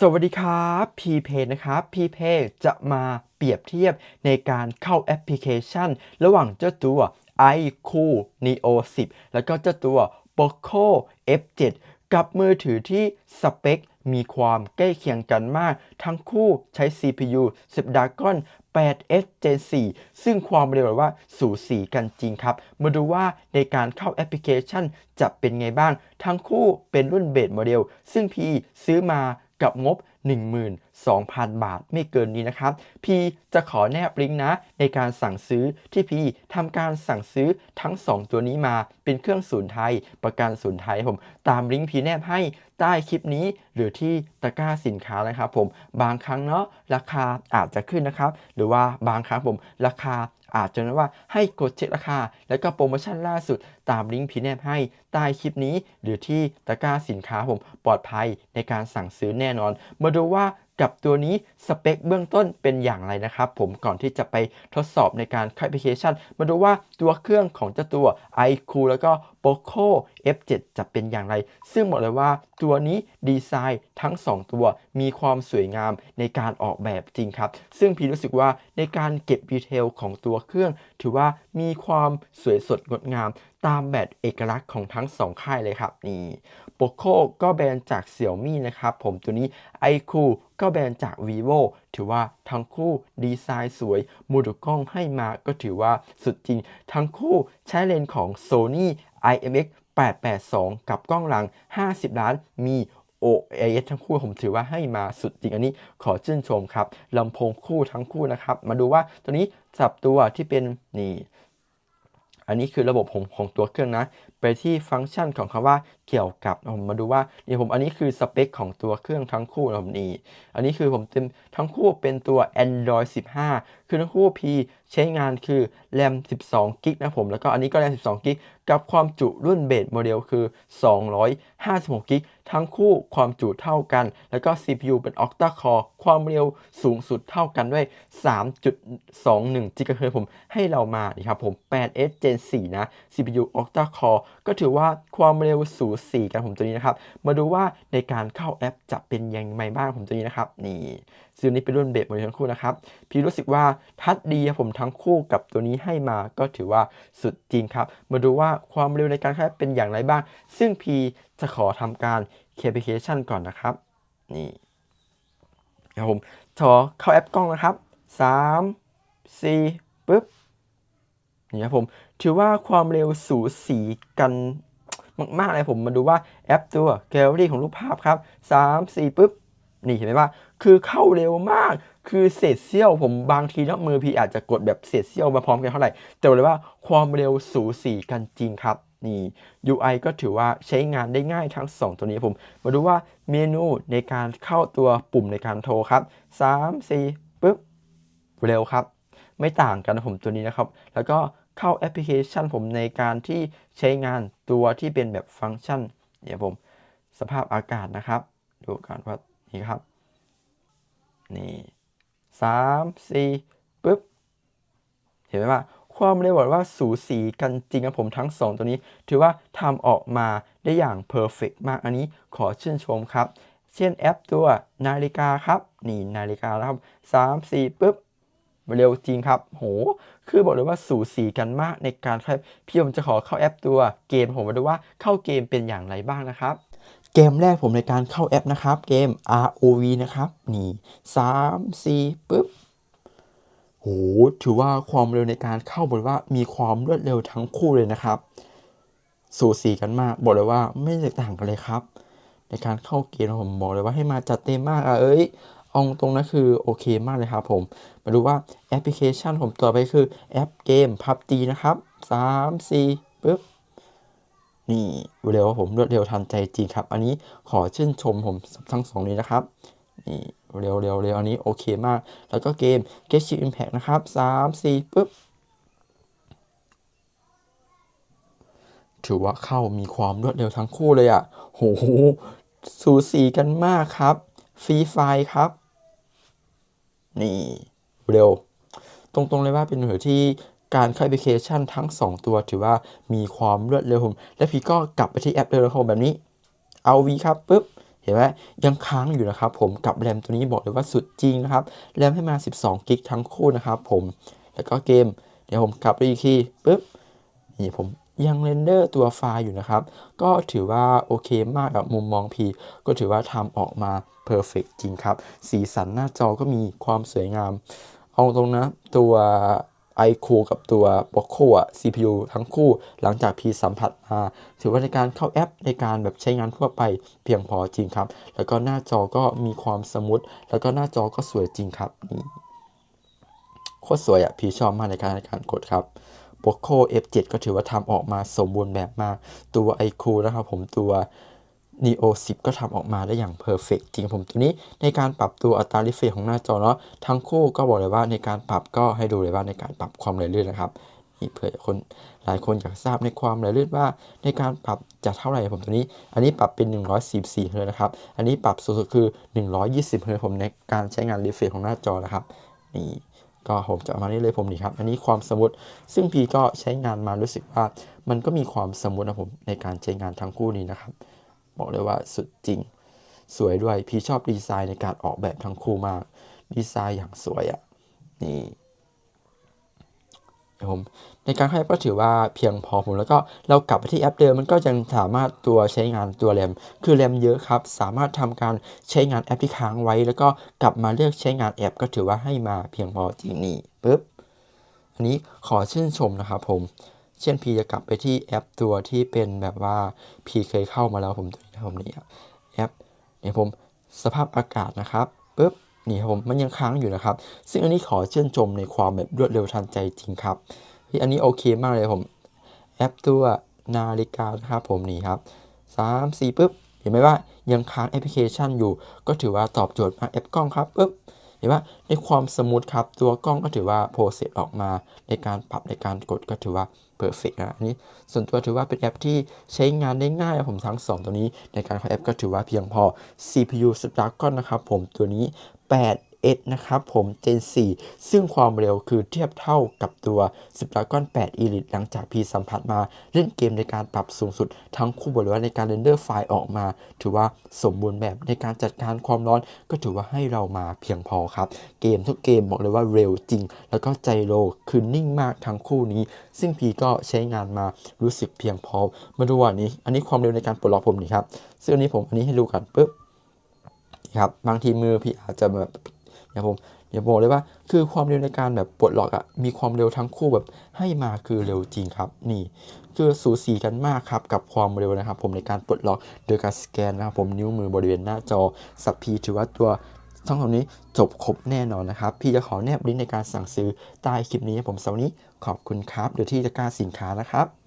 สวัสดีครับพีเพนะครับพีเพจะมาเปรียบเทียบในการเข้าแอปพลิเคชัน ระหว่างเจ้าตัว iQ Neo 10 แล้วก็เจ้าตัว Poco F7 กับมือถือที่สเปค มีความใกล้เคียงกันมาก ทั้งคู่ใช้ CPU Snapdragon 8S Gen 4ซึ่งความเร็วแบบว่าสูสีกันจริงครับ มาดูว่าในการเข้าแอปพลิเคชันจะเป็นไงบ้าง ทั้งคู่เป็นรุ่นเบสโมเดล ซึ่งพีซื้อมา กับงบ 12,000 บาทไม่เกินนี้นะครับพีจะขอแนบลิงก์นะในการสั่งซื้อที่พีทำการสั่งซื้อทั้ง 2 ตัวนี้มาเป็นเครื่องศูนย์ไทย ประกันศูนย์ไทยผมตามลิงก์พีแนบให้ใต้คลิปนี้ หรือที่ตะกร้าสินค้านะครับผมบางครั้งเนาะราคาอาจจะขึ้นนะครับ หรือว่าบางครั้งผมราคา อาจจะนั้นว่าให้กดเช็คราคา และก็โปรโมชั่นล่าสุดตามลิงก์พีแนบให้ใต้คลิปนี้ หรือที่ตะกร้าสินค้าผมปลอดภัยในการสั่งซื้อแน่นอน มาดูว่า กับตัวนี้สเปคเบื้องต้นเป็นอย่างไรนะครับผมก่อนที่จะไปทดสอบในการแอปพลิเคชัน มาดูว่าตัวเครื่องของเจ้าตัว iQ แล้วก็ Poco F7 จะเป็นอย่างไร ซึ่งบอกเลยว่าตัวนี้ดีไซน์ทั้ง 2 ตัวมีความสวยงามในการออกแบบจริงครับ ซึ่งพี่รู้สึกว่าในการเก็บดีเทลของตัวเครื่อง ถือว่ามีความสวยสดงดงาม ตามแบบเอกลักษณ์ของทั้ง 2 ค่ายเลยครับนี่ Poco ก็แบรนด์จาก Xiaomi นะครับ ผมตัวนี้ iQ ก็แบรนด์จาก vivo ถือว่าทั้งคู่ดีไซน์สวยโมดูลกล้องให้มาก็ถือว่าสุดจริง ทั้งคู่ใช้เลนส์ของ Sony IMX 882 กับกล้องหลัง 50 ล้านมี OIS ทั้งคู่ผมถือว่าให้มาสุดจริงอันนี้ขอชื่นชมครับลำโพงคู่ทั้งคู่นะครับ มาดูว่าตัวนี้สับตัวที่เป็นนี่ อันนี้คือระบบของของตัวเครื่องนะ ไปที่ฟังก์ชันของคำว่าเกี่ยวกับผมมาดูว่าเนี่ผมอันนี้คือสเปคของตัวเครื่องทั้งคู่นะผมนี่อันนี้คือผมเต็มทั้งคู่เป็นตัว Android 15 คือทั้งคู่ P ใช้งานคือแรม12กิกนะผมแล้วก็อันนี้ก็แรม12กิกกับความจุรุ่นเบสโมเดลคือ256กิก ทั้งคู่ความจุเท่ากัน แล้วก็ CPU เป็น Octa Core ความเร็วสูงสุดเท่ากันด้วย 3.21 GHz ผมให้เรามานี่ครับผม 8S Gen 4 นะ CPU Octa Core ก็ถือว่าความเร็วสูสีกันผมตัวนี้นะครับ มาดูว่าในการเข้าแอปจะเป็นยังไงบ้างผมตัวนี้นะครับ นี่ ซึ่งนี้เป็นรุ่นเบสโมดทั้งคู่นะครับ พี่รู้สึกว่าทัดดีผมทั้งคู่กับตัวนี้ให้มาก็ถือว่าสุดจริงครับ มาดูว่าความเร็วในการข้าแอปเป็นอย่างไรบ้าง ซึ่งพีจะขอทำการเคลียร์แอปพลิเคชันก่อนนะครับ นี่ครับผมขอเข้าแอปกล้องนะครับ 3 4ปึ๊บนี่ครับผมถือว่าความเร็วสูสีกันมากๆเลยผมมาดูว่าแอปตัวแกลเลอรี่ของรูปภาพครับ 3 4ปึ๊บ นี่เห็นไหมว่า คือเข้าเร็วมาก คือเศษเสี้ยวผมบางทีนะมือพี่อาจจะกดแบบเศษเสี้ยวมาพร้อมกันเท่าไหร่แต่บอกเลยว่าความเร็วสูสีกันจริงครับนี่ UI ก็ถือว่าใช้งานได้ง่ายทั้ง 2 ตัวนี้ผม มาดูว่าเมนูในการเข้าตัวปุ่มในการโทรครับ 3 4ปึ๊บเร็วครับ ไม่ต่างกันนะผมตัวนี้นะครับ แล้วก็เข้าแอปพลิเคชันผมในการที่ใช้งานตัวที่เป็นแบบฟังก์ชันเดี๋ยผมสภาพอากาศนะครับ ดูกันว่านี่ครับ นี่สามสี่ปึ๊บ เห็นไหมว่า ความเร็วบอกว่าสูสีกันจริงครับผมทั้ง 2 ตัวนี้ ถือว่าทำออกมาได้อย่างเพอร์เฟกมากอันนี้ขอชื่นชมครับ เช่นแอปตัวนาฬิกาครับ นี่นาฬิกาแล้วครับสามสี่ปึ๊บเร็วจริงครับ โห คือบอกเลยว่าสูสีกันมากในการครับ พี่ผมจะขอเข้าแอปตัวเกมผมมาดูว่าเข้าเกมเป็นอย่างไรบ้างนะครับ เกมแรกผมในการเข้าแอปนะครับ เกม ROV นะครับ นี่3 4ปึ๊บโหถือว่าความเร็วในการเข้าบอกเลยว่ามีความรวดเร็วทั้งคู่เลยนะครับสูสีกันมาก บอกเลยว่าไม่แตกต่างกันเลยครับ ในการเข้าเกมผมบอกเลยว่าให้มาจัดเต็มมากอะเอ้ยเอาตรงนั้นคือโอเคมากเลยครับผมมาดูว่าแอปพลิเคชันผมต่อไปคือแอปเกม PUBG นะครับ 3 4ปึ๊บ นี่เร็วผมรวดเร็วทันใจจริงครับ อันนี้ขอชื่นชมผมทั้งสองนี้นะครับนี่เร็วเร็วเร็วอันนี้โอเคมาก แล้วก็เกม Get Chip Impact นะครับ3 4ปึ๊บถือว่าเข้ามีความรวดเร็วทั้งคู่เลยอะ่ะโหสูสีกันมากครับฟรีไฟครับ นี่ เร็ว ตรงๆเลยว่าเป็นมือถือที่ การเข้าแอปพลิเคชันทั้ง 2 ตัวถือว่ามีความรวดเร็วผมและพี่ก็กลับไปที่แอปเดิมของผมแบบนี้เอาวีครับปุ๊บเห็นไหมยังค้างอยู่นะครับผมกับแรมตัวนี้บอกเลยว่าสุดจริงนะครับแรมให้มา 12 กิกทั้งคู่นะครับผมแล้วก็เกม เดี๋ยวผมกลับไปอีกทีปุ๊บนี่ผมยังเรนเดอร์ตัวไฟล์อยู่นะครับ ก็ถือว่าโอเคมากกับมุมมอง P ก็ถือว่าทำออกมาเพอร์เฟกจริงครับ สีสันหน้าจอก็มีความสวยงาม เอาตรงนะตัว iQ กับตัว p o c o อะ CPU ทั้งคู่หลังจาก P สัมผัสมาถือว่าในการเข้าแอปในการแบบใช้งานทั่วไปเพียงพอจริงครับ แล้วก็หน้าจอก็มีความสมูทแล้วก็หน้าจอก็สวยจริงครับนี่โคตรสวยอะพีชอบมากในการในการกดครับ Poco F7 ก็ถือว่าทำออกมาสมบูรณ์แบบมากตัว iQ นะครับผมตัว Neo 10 ก็ทำออกมาได้อย่างเพอร์เฟกจริงผมตัวนี้ในการปรับตัวอัตรา refresh ของหน้าจอเนาะทั้งคู่ก็บอกเลยว่าในการปรับก็ให้ดูเลยว่าในการปรับความไหลลื่นนะครับนี่เผื่อคนหลายคนอยากทราบในความไหลลื่นว่าในการปรับจะเท่าไหร่ผมตัวนี้ อันนี้ปรับเป็น 144เฮิร์ตนะครับ อันนี้ปรับสูงสุดคือ 120เฮิร์ตผมในการใช้งาน refresh ของหน้าจอนะครับนี่ก็ผมจะมานี่เลยผมนี่ครับ อันนี้ความสมูทซึ่งพีก็ใช้งานมารู้สึกว่า มันก็มีความสมูทนะผมในการใช้งานทั้งคู่นี้นะครับ บอกเลยว่าสุดจริง สวยด้วยพี่ชอบดีไซน์ในการออกแบบทั้งคู่มาก ดีไซน์อย่างสวยอะ่ะนี่ผมในการให้ก็ถือว่าเพียงพอผมแล้วก็เรากลับไปที่แอปเดิมมันก็ยังสามารถตัวใช้งานตัวแรมคือแรมเยอะครับ สามารถทำการใช้งานแอปที่ค้างไว้ แล้วก็กลับมาเลือกใช้งานแอป ก็ถือว่าให้มาเพียงพอจริงนี่ปึ๊บอันนี้ขอชื่นชมนะครับผม เช่นพีจะกลับไปที่แอปตัวที่เป็นแบบว่าพีเคยเข้ามาแล้วผมตัวนี้นะผมนี่ครับแอปเนี่ยผมสภาพอากาศนะครับปึ๊บนี่ครับผมมันยังค้างอยู่นะครับ ซึ่งอันนี้ขอเชื่นชมในความแบบรวดเร็วทันใจจริงครับเฮ้ยอันนี้โอเคมากเลยผมแอปตัวนาฬิกานะครับผมนี่ครับสามสี่ปึ๊บเห็นไหมว่ายังค้างแอปพลิเคชันอยู่ ก็ถือว่าตอบโจทย์มากแอปกล้องครับปึ๊บเห็นว่าในความสมูทครับตัวกล้องก็ถือว่าโปรเซสออกมาในการปรับในการกดก็ถือว่า เพอร์เฟกนะอันนี้ส่วนตัวถือว่าเป็นแอปที่ใช้งานได้ง่ายผมทั้ง 2 ตัวนี้ ในการเข้าแอปก็ถือว่าเพียงพอ CPU Snapdragon นะครับผมตัวนี้8 S นะครับผม Gen 4 ซึ่งความเร็วคือเทียบเท่ากับตัว Snapdragon 8 Elite หลังจากพีสัมผัสมาเล่นเกมในการปรับสูงสุด ทั้งคู่บอกเลยว่าในการเรนเดอร์ไฟล์ออกมา ถือว่าสมบูรณ์แบบในการจัดการความร้อน ก็ถือว่าให้เรามาเพียงพอครับ เกมทุกเกมบอกเลยว่าเร็วจริง แล้วก็ใจโลคือนิ่งมากทั้งคู่นี้ ซึ่งพีก็ใช้งานมารู้สึกเพียงพอ มาดูอันนี้ อันนี้ความเร็วในการปลดล็อกผมนี่ครับซึ่งอันนี้ผมอันนี้ให้ดูกันปุ๊บครับบางทีมือพี่อาจจะแบบ อย่าผมอย่าบอกเลยว่าคือความเร็วในการแบบปลดล็อกอะมีความเร็วทั้งคู่แบบให้มาคือเร็วจริงครับ นี่คือสูสีกันมากครับกับความเร็วนะครับผมในการปลดล็อกโดยการสแกนนะครับผมนิ้วมือบริเวณหน้าจอสับพีถือว่าตัวทั้งสองนี้จบครบแน่นอนนะครับ พี่จะขอแนบลิงก์ในการสั่งซื้อใต้คลิปนี้ผมสำหรับวันนี้ขอบคุณครับเดี๋ยวที่จะกล้ารสินค้านะครับ